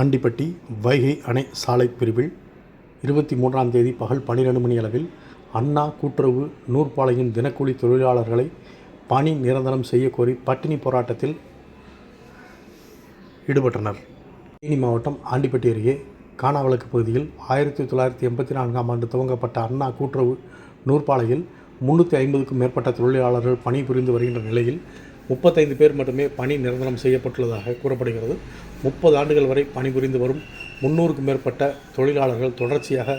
ஆண்டிப்பட்டி வைகை அணை சாலை பிரிவில் இருபத்தி மூன்றாம் தேதி பகல் பன்னிரெண்டு மணி அளவில் அண்ணா கூட்டுறவு நூற்பாலையின் தினக்கூலி தொழிலாளர்களை பணி நிரந்தரம் செய்யக்கோரி பட்டினி போராட்டத்தில் ஈடுபட்டனர். தேனி மாவட்டம் ஆண்டிப்பட்டி அருகே கானாவிளக்கு பகுதியில் ஆயிரத்தி தொள்ளாயிரத்தி எண்பத்தி நான்காம் ஆண்டு துவங்கப்பட்ட அண்ணா கூட்டுறவு நூற்பாளையில் முன்னூற்றி ஐம்பதுக்கும் மேற்பட்ட தொழிலாளர்கள் பணிபுரிந்து வருகின்ற நிலையில் முப்பத்தைந்து பேர் மட்டுமே பணி நிரந்தரம் செய்யப்பட்டுள்ளதாக கூறப்படுகிறது. முப்பது ஆண்டுகள் வரை பணிபுரிந்து வரும் முன்னூறுக்கும் மேற்பட்ட தொழிலாளர்கள் தொடர்ச்சியாக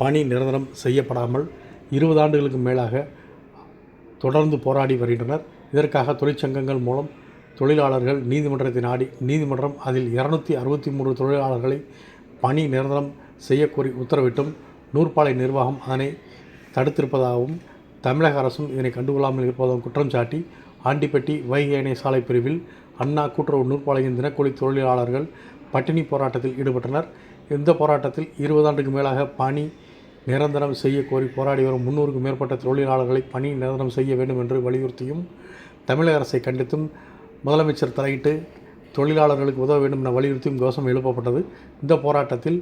பணி நிரந்தரம் செய்யப்படாமல் இருபது ஆண்டுகளுக்கு மேலாக தொடர்ந்து போராடி வருகின்றனர். இதற்காக தொழிற்சங்கங்கள் மூலம் தொழிலாளர்கள் நீதிமன்றத்தை நாடி நீதிமன்றம் அதில் இரநூத்தி அறுபத்தி மூன்று தொழிலாளர்களை பணி நிரந்தரம் செய்யக்கோரி உத்தரவிட்டும் நூற்பாலை நிர்வாகம் அதனை தடுத்திருப்பதாகவும் தமிழக அரசும் இதனை கண்டுகொள்ளாமல் இருப்பதாகவும் குற்றம் சாட்டி ஆண்டிப்பட்டி வைகை அணை சாலை பிரிவில் அண்ணா கூட்டுறவு நூற்பாளையம் தினக்கூலி தொழிலாளர்கள் பட்டினி போராட்டத்தில் ஈடுபட்டனர். இந்த போராட்டத்தில் இருபது ஆண்டுக்கு மேலாக பணி நிரந்தரம் செய்ய கோரி போராடி வரும் முன்னூறுக்கும் மேற்பட்ட தொழிலாளர்களை பணி நிரந்தரம் செய்ய வேண்டும் என்று வலியுறுத்தியும் தமிழக அரசை கண்டித்தும் முதலமைச்சர் தலையிட்டு தொழிலாளர்களுக்கு உதவ வேண்டும் என வலியுறுத்தியும் கோஷம் எழுப்பப்பட்டது. இந்த போராட்டத்தில்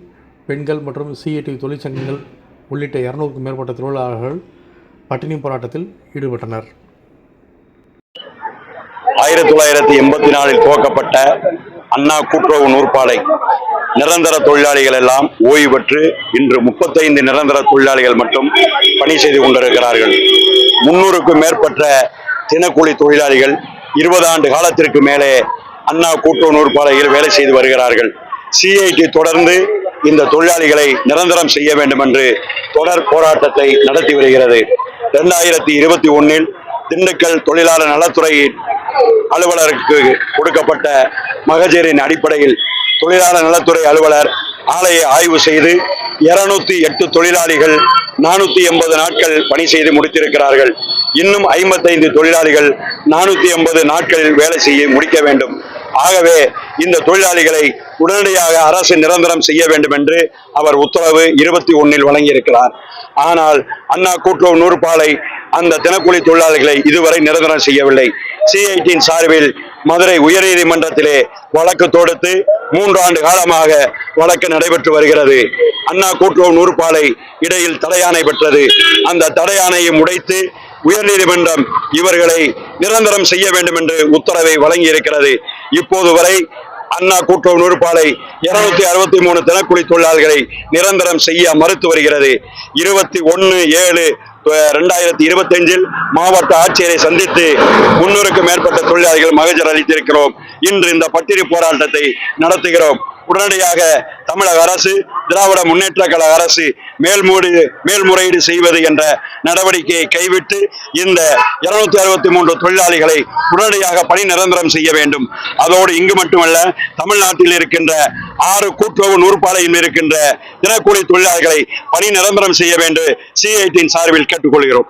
பெண்கள் மற்றும் சிஐடி தொழிற்சங்கங்கள் உள்ளிட்ட இரநூறுக்கும் மேற்பட்ட தொழிலாளர்கள் பட்டினி போராட்டத்தில் ஈடுபட்டனர். ஆயிரத்தி தொள்ளாயிரத்தி எண்பத்தி நாலில் துவக்கப்பட்ட அண்ணா கூட்டுறவு நூற்பாலை நிரந்தர தொழிலாளிகள் எல்லாம் ஓய்வு பெற்று இன்று முப்பத்தைந்து நிரந்தர தொழிலாளிகள் மட்டும் பணி செய்து கொண்டிருக்கிறார்கள். முன்னூறுக்கும் மேற்பட்ட தினக்கூலி தொழிலாளிகள் இருபது ஆண்டு காலத்திற்கு மேலே அண்ணா கூட்டுறவு நூற்பாலையில் வேலை செய்து வருகிறார்கள். சிஐடி தொடர்ந்து இந்த தொழிலாளிகளை நிரந்தரம் செய்ய வேண்டும் என்று தொடர் போராட்டத்தை நடத்தி வருகிறது. இரண்டாயிரத்தி இருபத்தி ஒன்னில் திண்டுக்கல் தொழிலாளர் நலத்துறையின் அலுவலருக்கு கொடுக்கப்பட்ட மகஜரின் அடிப்படையில் தொழிலாளர் நலத்துறை அலுவலர் ஆலையை ஆய்வு செய்து இருநூத்தி எட்டு தொழிலாளிகள் நானூத்தி எண்பது நாட்கள் பணி செய்து முடித்திருக்கிறார்கள். இன்னும் ஐம்பத்தைந்து தொழிலாளிகள் நானூத்தி எண்பது நாட்களில் வேலை செய்ய முடிக்க வேண்டும். ஆகவே இந்த தொழிலாளிகளை உடனடியாக அரசு நிரந்தரம் செய்ய வேண்டும் என்று அவர் உத்தரவு இருபத்தி ஒன்னில் வழங்கியிருக்கிறார். ஆனால் அண்ணா கூட்டுறவு நூற்பாலை அந்த தினக்கூலி தொழிலாளர்களை இதுவரை நிரந்தரம் செய்யவில்லை. சிஐடியின் சார்பில் மதுரை உயர்நீதிமன்றத்திலே வழக்கு தொடுத்து மூன்று ஆண்டு காலமாக வழக்கு நடைபெற்று வருகிறது. அண்ணா கூட்டுறவு நூற்பாலை இடையில் தடையாணை பெற்றது. அந்த தடையாணையை உடைத்து உயர்நீதிமன்றம் இவர்களை நிரந்தரம் செய்ய வேண்டும் என்று உத்தரவை வழங்கி இருக்கிறது இப்போது வரை அண்ணா கூட்டுறவு நூற்பாலை இருநூத்தி அறுபத்தி மூணு தினக்கூலி தொழிலாளர்களை நிரந்தரம் செய்ய மறுத்து வருகிறது. இருபத்தி ஒன்று ஏழு ரெண்டாயிரத்தி இருபத்தி அஞ்சில் மாவட்ட ஆட்சியரை சந்தித்து முன்னூறுக்கும் மேற்பட்ட தொழிலாளிகள் மகஜர் அளித்திருக்கிறோம். இன்று இந்த பட்டிரி போராட்டத்தை நடத்துகிறோம். உடனடியாக தமிழக அரசு திராவிட முன்னேற்ற கழக அரசு மேல்மூடி மேல்முறையீடு செய்வது என்ற நடவடிக்கையை கைவிட்டு இந்த இருநூத்தி அறுபத்தி மூன்று தொழிலாளிகளை உடனடியாக பணி நிரந்தரம் செய்ய வேண்டும். அதோடு இங்கு மட்டுமல்ல தமிழ்நாட்டில் இருக்கின்ற ஆறு கூட்டுறவு நூற்பாலையில் இருக்கின்ற தினக்கூலி தொழிலாளர்களை பணி நிரந்தரம் செய்ய வேண்டும். சிஐடியின் சார்பில் கேட்டுக்கொள்கிறோம்.